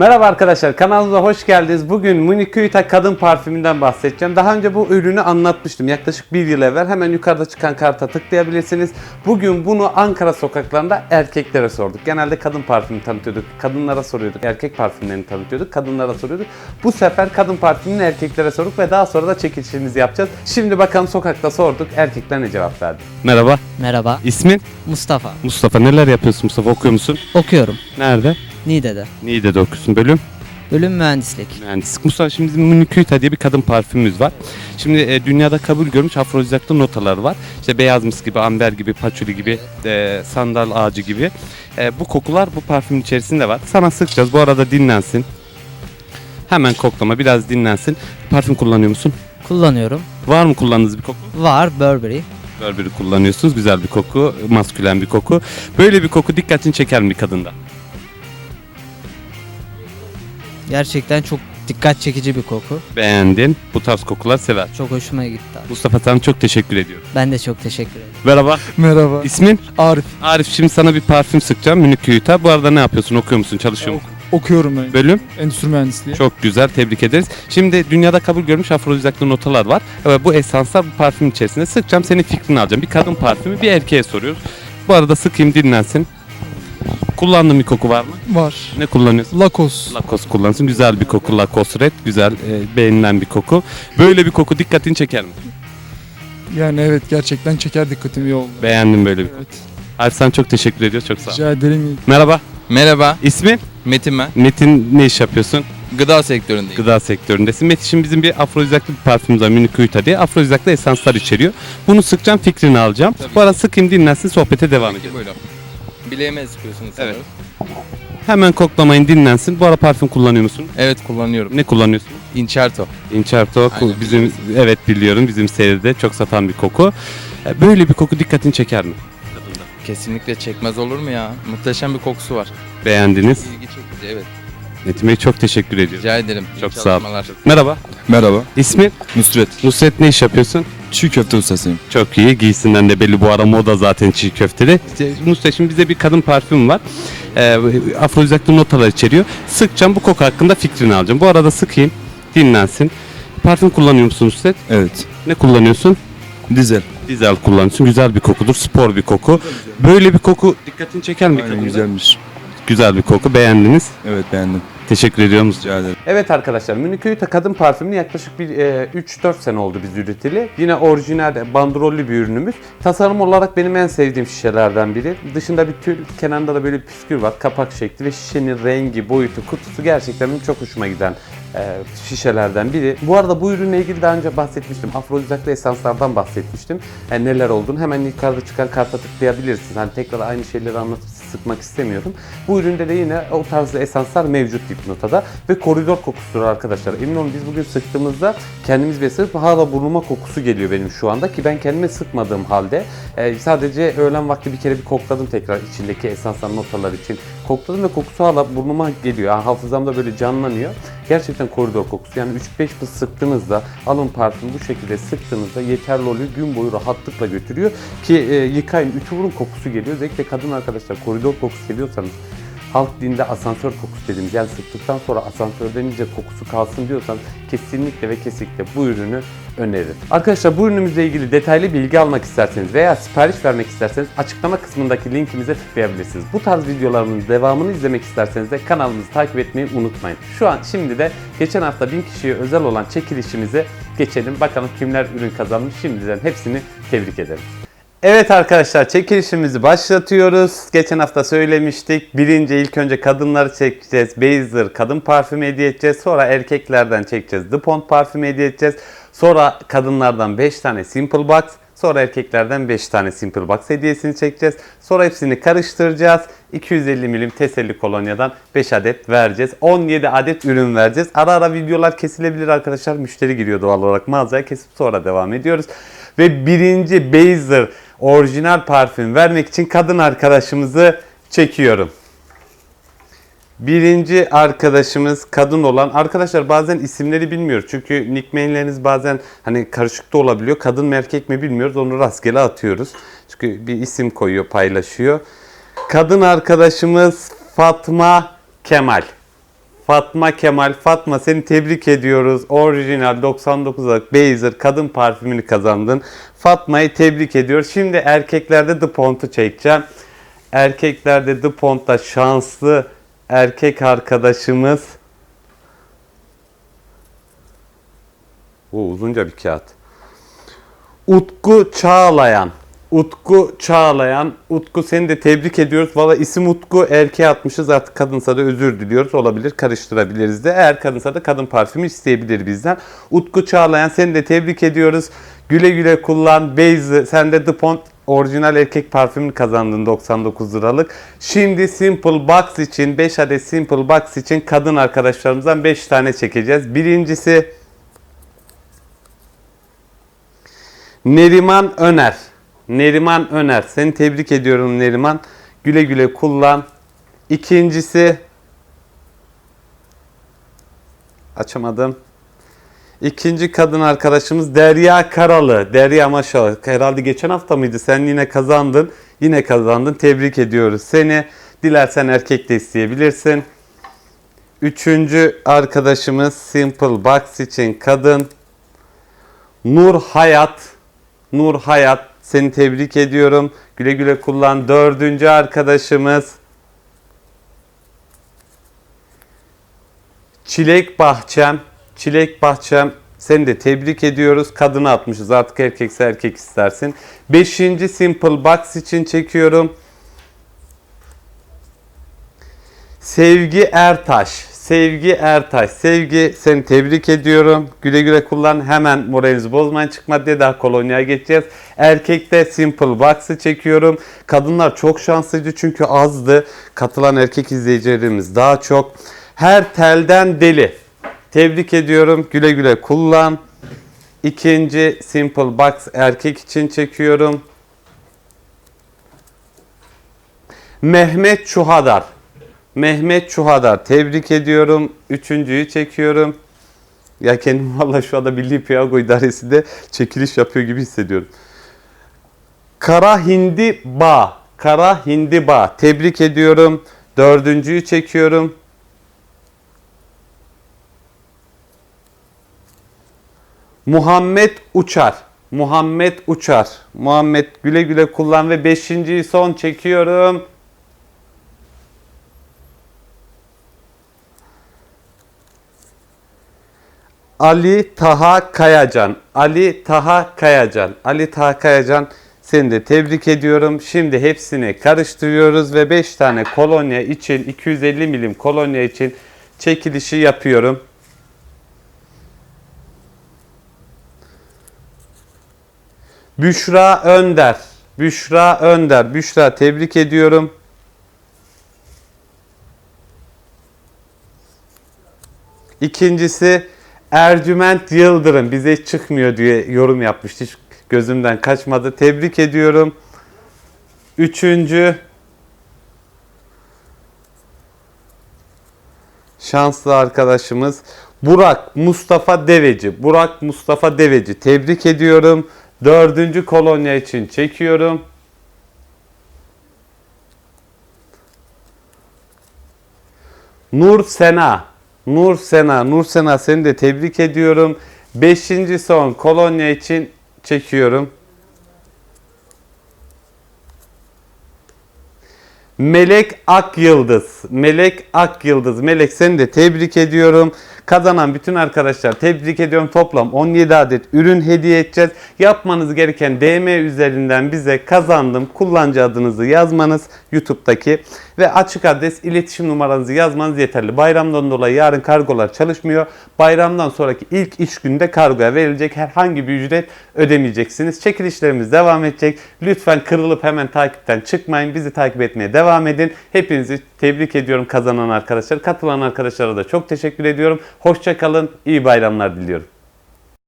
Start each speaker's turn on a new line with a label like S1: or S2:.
S1: Merhaba arkadaşlar kanalımıza hoş geldiniz. Bugün Munikuita kadın parfümünden bahsedeceğim. Daha önce bu ürünü anlatmıştım. Yaklaşık bir yıl evvel hemen yukarıda çıkan karta tıklayabilirsiniz. Bugün bunu Ankara sokaklarında erkeklere sorduk. Genelde kadın parfümü tanıtıyorduk. Kadınlara soruyorduk. Erkek parfümlerini tanıtıyorduk. Kadınlara soruyorduk. Bu sefer kadın parfümünü erkeklere sorduk ve daha sonra da çekilişimizi yapacağız. Şimdi bakalım sokakta sorduk. Erkekler ne cevap verdi? Merhaba.
S2: Merhaba,
S1: İsmin?
S2: Mustafa.
S1: Mustafa. Neler yapıyorsun Mustafa? Okuyor musun?
S2: Okuyorum.
S1: Nerede?
S2: Niğde'de.
S1: Niğde'de okuyorsun bölüm?
S2: Bölüm mühendislik.
S1: Mühendislik. Mustafa şimdi bizim Munikuita diye bir kadın parfümümüz var. Şimdi e, dünyada kabul görmüş afrodizaklı notaları var. İşte beyaz mis gibi, amber gibi, paçuli gibi, e, sandal ağacı gibi. E, bu kokular bu parfümün içerisinde var. Sana sıkacağız. Bu arada dinlensin. Hemen koklama biraz dinlensin. Parfüm kullanıyor musun?
S2: Kullanıyorum.
S1: Var mı kullandığınız bir koku?
S2: Var Burberry.
S1: Burberry kullanıyorsunuz. Güzel bir koku, maskülen bir koku. Böyle bir koku dikkatini çeker mi kadında?
S2: Gerçekten çok dikkat çekici bir koku.
S1: Beğendin. Bu tarz kokular sever.
S2: Çok hoşuma gitti. abi.
S1: Mustafa sana çok teşekkür ediyorum.
S2: Ben de çok teşekkür ederim.
S1: Merhaba.
S3: Merhaba.
S1: İsmin?
S3: Arif.
S1: Arif şimdi sana bir parfüm sıkacağım. Müniküyüta. Bu arada ne yapıyorsun? Okuyor musun? Çalışıyor musun?
S3: Okuyorum ben.
S1: Bölüm?
S3: Endüstri mühendisliği.
S1: Çok güzel. Tebrik ederiz. Şimdi dünyada kabul görmüş afrodizaklı notalar var. Ve bu esanslar bu parfüm içerisinde sıkacağım. Senin fikrini alacağım. Bir kadın parfümü bir erkeğe soruyoruz. Bu arada sıkayım dinlensin. Kullandığın bir koku var mı?
S3: Var.
S1: Ne kullanıyorsun?
S3: Lakos.
S1: Lacoste kullansın. Güzel bir koku. Lacoste Red. Güzel, e, beğenilen bir koku. Böyle bir koku dikkatini çeker mi?
S3: Yani evet gerçekten çeker dikkatimi iyi oldu.
S1: Beğendim böyle bir koku.
S3: Evet.
S1: Arif sana çok teşekkür ediyoruz. Çok sağ ol.
S3: Rica ederim.
S1: Merhaba.
S4: Merhaba,
S1: İsmin?
S4: Metin ben.
S1: Metin ne iş yapıyorsun?
S4: Gıda sektöründeyim.
S1: Gıda sektöründesin. Metin şimdi bizim bir afrodizaklı bir parfümümüz var. Munikuita diye. Afrodizaklı esanslar içeriyor. Bunu sıkacağım fikrini alacağım.
S4: Tabii.
S1: Bu arada sıkayım dinlensin sohbete devam edelim.
S4: buyurun. Bileğime sıkıyorsunuz
S1: Evet.
S4: sanırım.
S1: Hemen koklamayın dinlensin. Bu ara parfüm kullanıyor musun?
S4: Evet kullanıyorum.
S1: Ne kullanıyorsun?
S4: Incerto.
S1: Incerto.
S4: Aynen,
S1: bizim evet biliyorum bizim seride çok satan bir koku. E, Böyle bir koku dikkatini çeker mi?
S4: Kesinlikle çekmez olur mu ya? Muhteşem bir kokusu var.
S1: Beğendiniz.
S4: İlgi çekici evet.
S1: Metin Bey çok teşekkür ediyorum.
S4: Rica ederim. İyi
S1: Çok sağ ol.
S4: çalışmalar.
S1: Merhaba.
S5: Merhaba,
S1: İsmin?
S5: Nusret.
S1: Nusret ne iş yapıyorsun?
S5: Çiğ köfte ustasıyım.
S1: Çok iyi. Giysinden de belli bu ara moda zaten çiğ köfteli. İşte Mustafa şimdi bize bir kadın parfüm var. Ee, afrodizaklı notalar içeriyor. Sıkacağım bu koku hakkında fikrini alacağım. Bu arada sıkayım. Dinlensin. Parfüm kullanıyor musun Nusret?
S5: Evet.
S1: Ne kullanıyorsun?
S5: Dizel.
S1: Dizel kullanıyorsun. Güzel bir kokudur. Spor bir koku. Böyle bir koku dikkatini çeker mi?
S5: Aynen
S1: kadında?
S5: güzelmiş.
S1: Güzel bir koku. Beğendiniz.
S5: Evet beğendim.
S1: Teşekkür ediyorum.
S5: Rica ederim.
S1: Evet arkadaşlar Munikuita kadın parfümünü yaklaşık bir e, 3-4 sene oldu biz üretili. Yine orijinal bandrollü bir ürünümüz. Tasarım olarak benim en sevdiğim şişelerden biri. Dışında bir tül, kenarında da böyle bir püskül var. Kapak şekli ve şişenin rengi, boyutu, kutusu gerçekten benim çok hoşuma giden e, şişelerden biri. Bu arada bu ürünle ilgili daha önce bahsetmiştim. Afrodizaklı esanslardan bahsetmiştim. Yani neler olduğunu hemen yukarıda çıkan karta tıklayabilirsiniz. Hani tekrar aynı şeyleri anlatıp sıkmak istemiyorum. Bu üründe de yine o tarzda esanslar mevcut dipnotada ve koridor kokusudur arkadaşlar. Emin olun biz bugün sıktığımızda kendimiz bile sıkıp hala burnuma kokusu geliyor benim şu anda ki ben kendime sıkmadığım halde e, sadece öğlen vakti bir kere bir kokladım tekrar içindeki esanslar notalar için kokladım ve kokusu hala burnuma geliyor. Yani hafızamda böyle canlanıyor. Gerçekten koridor kokusu. Yani 3-5 fıs sıktığınızda alın parfüm bu şekilde sıktığınızda yeterli oluyor. Gün boyu rahatlıkla götürüyor ki e, yıkayın ütü vurun kokusu geliyor. Özellikle kadın arkadaşlar koridor kokusu seviyorsanız halk dilinde asansör kokusu dediğimiz yani sıktıktan sonra asansörden iyice kokusu kalsın diyorsanız kesinlikle ve kesinlikle bu ürünü öneririm. Arkadaşlar bu ürünümüzle ilgili detaylı bilgi almak isterseniz veya sipariş vermek isterseniz açıklama kısmındaki linkimize tıklayabilirsiniz. Bu tarz videolarımın devamını izlemek isterseniz de kanalımızı takip etmeyi unutmayın. Şu an şimdi de geçen hafta 1000 kişiye özel olan çekilişimize geçelim. Bakalım kimler ürün kazanmış şimdiden hepsini tebrik ederim. Evet arkadaşlar çekilişimizi başlatıyoruz. Geçen hafta söylemiştik. Birinci ilk önce kadınları çekeceğiz. Bazer kadın parfümü hediye edeceğiz. Sonra erkeklerden çekeceğiz. DuPont parfümü hediye edeceğiz. Sonra kadınlardan 5 tane Simple Box. Sonra erkeklerden 5 tane Simple Box hediyesini çekeceğiz. Sonra hepsini karıştıracağız. 250 milim teselli kolonyadan 5 adet vereceğiz. 17 adet ürün vereceğiz. Ara ara videolar kesilebilir arkadaşlar. Müşteri giriyor doğal olarak mağazaya kesip sonra devam ediyoruz. Ve birinci Bazer orijinal parfüm vermek için kadın arkadaşımızı çekiyorum. Birinci arkadaşımız kadın olan arkadaşlar bazen isimleri bilmiyoruz. Çünkü nickname'leriniz bazen hani karışık da olabiliyor. Kadın mı erkek mi bilmiyoruz. Onu rastgele atıyoruz. Çünkü bir isim koyuyor, paylaşıyor. Kadın arkadaşımız Fatma Kemal. Fatma Kemal. Fatma seni tebrik ediyoruz. Orijinal 99'lık Beyzer kadın parfümünü kazandın. Fatma'yı tebrik ediyoruz. Şimdi erkeklerde The Pont'u çekeceğim. Erkeklerde The Pont'ta şanslı erkek arkadaşımız. Oo, uzunca bir kağıt. Utku Çağlayan. Utku Çağlayan. Utku seni de tebrik ediyoruz. Valla isim Utku erkeğe atmışız artık kadınsa da özür diliyoruz. Olabilir karıştırabiliriz de. Eğer kadınsa da kadın parfümü isteyebilir bizden. Utku Çağlayan seni de tebrik ediyoruz. Güle güle kullan. Beyzi sen de The Pont orijinal erkek parfümünü kazandın 99 liralık. Şimdi Simple Box için 5 adet Simple Box için kadın arkadaşlarımızdan 5 tane çekeceğiz. Birincisi Neriman Öner. Neriman Öner. Seni tebrik ediyorum Neriman. Güle güle kullan. İkincisi açamadım. İkinci kadın arkadaşımız Derya Karalı. Derya maşallah. Herhalde geçen hafta mıydı? Sen yine kazandın. Yine kazandın. Tebrik ediyoruz seni. Dilersen erkek de isteyebilirsin. Üçüncü arkadaşımız Simple Box için kadın. Nur Hayat. Nur Hayat seni tebrik ediyorum. Güle güle kullan. Dördüncü arkadaşımız Çilek Bahçem. Çilek Bahçem seni de tebrik ediyoruz. Kadını atmışız artık erkekse erkek istersin. Beşinci Simple Box için çekiyorum. Sevgi Ertaş. Sevgi Ertaş. Sevgi seni tebrik ediyorum. Güle güle kullan. Hemen moralinizi bozmayın. Çıkma diye daha kolonyaya geçeceğiz. Erkekte Simple Box'ı çekiyorum. Kadınlar çok şanslıydı çünkü azdı. Katılan erkek izleyicilerimiz daha çok. Her telden deli. Tebrik ediyorum. Güle güle kullan. İkinci Simple Box erkek için çekiyorum. Mehmet Çuhadar. Mehmet Çuhadar. Tebrik ediyorum. Üçüncüyü çekiyorum. Ya kendim valla şu anda Milli Piyango İdaresi'nde çekiliş yapıyor gibi hissediyorum. Kara Hindi Bağ. Kara Hindi Bağ. Tebrik ediyorum. Dördüncüyü çekiyorum. Muhammed Uçar. Muhammed Uçar. Muhammed güle güle kullan ve beşinciyi son çekiyorum. Ali Taha Kayacan. Ali Taha Kayacan. Ali Taha Kayacan seni de tebrik ediyorum. Şimdi hepsini karıştırıyoruz ve 5 tane kolonya için 250 milim kolonya için çekilişi yapıyorum. Büşra Önder. Büşra Önder. Büşra tebrik ediyorum. İkincisi Ercüment Yıldırım bize çıkmıyor diye yorum yapmıştı. Hiç gözümden kaçmadı. Tebrik ediyorum. Üçüncü şanslı arkadaşımız Burak Mustafa Deveci. Burak Mustafa Deveci. Tebrik ediyorum. Dördüncü kolonya için çekiyorum. Nur Sena. Nur Sena. Nur Sena seni de tebrik ediyorum. Beşinci son kolonya için çekiyorum. Melek Ak Yıldız. Melek Ak Yıldız. Melek seni de tebrik ediyorum. Kazanan bütün arkadaşlar tebrik ediyorum. Toplam 17 adet ürün hediye edeceğiz. Yapmanız gereken DM üzerinden bize kazandım kullanıcı adınızı yazmanız YouTube'daki ve açık adres iletişim numaranızı yazmanız yeterli. Bayramdan dolayı yarın kargolar çalışmıyor. Bayramdan sonraki ilk iş günde kargoya verilecek herhangi bir ücret ödemeyeceksiniz. Çekilişlerimiz devam edecek. Lütfen kırılıp hemen takipten çıkmayın. Bizi takip etmeye devam edin. Hepinizi tebrik ediyorum kazanan arkadaşlar. Katılan arkadaşlara da çok teşekkür ediyorum. Hoşça kalın. İyi bayramlar diliyorum.